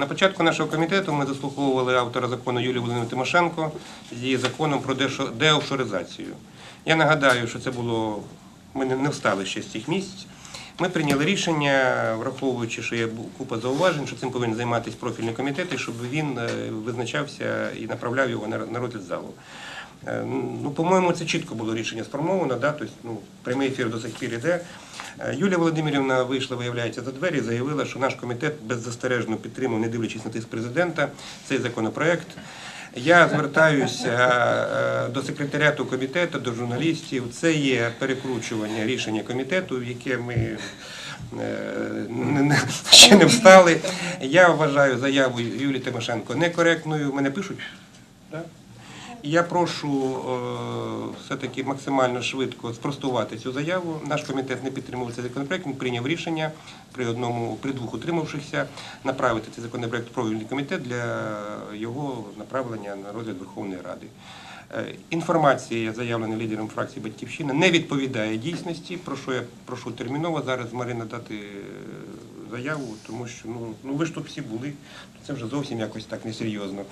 На початку нашого комітету ми заслуховували автора закону Юлію Володимиру Тимошенко з її законом про деофшоризацію. Я нагадаю, що це було, ми не встали ще з цих місць. Ми прийняли рішення, враховуючи, що є купа зауважень, що цим повинен займатися профільний комітет, і щоб він е, визначався і направляв його на розгляд залу. Е, Ну, по-моєму, це чітко було рішення сформовано, да? тобто, ну, прямий ефір до сих пір іде. Е, Юлія Володимирівна вийшла, виявляється, за двері і заявила, що наш комітет беззастережно підтримав, не дивлячись на тиск президента, цей законопроект. Я звертаюся е, до секретаріату комітету, до журналістів. Це є перекручування рішення комітету, в яке ми ще не встали. Я вважаю заяву Юлії Тимошенко некоректною. Мене пишуть. Я прошу е, все-таки максимально швидко спростувати цю заяву. Наш комітет не підтримував цей законопроект. Він прийняв рішення при одному, при двох утримавшихся направити цей законопроект в профільний комітет для його направлення на розгляд Верховної Ради. Е, Інформація, заявлена лідером фракції Батьківщина, не відповідає дійсності. Про що я прошу терміново зараз Марина дати е, заяву, тому що ну, ну ви ж тут всі були. Це вже зовсім якось так несерйозно.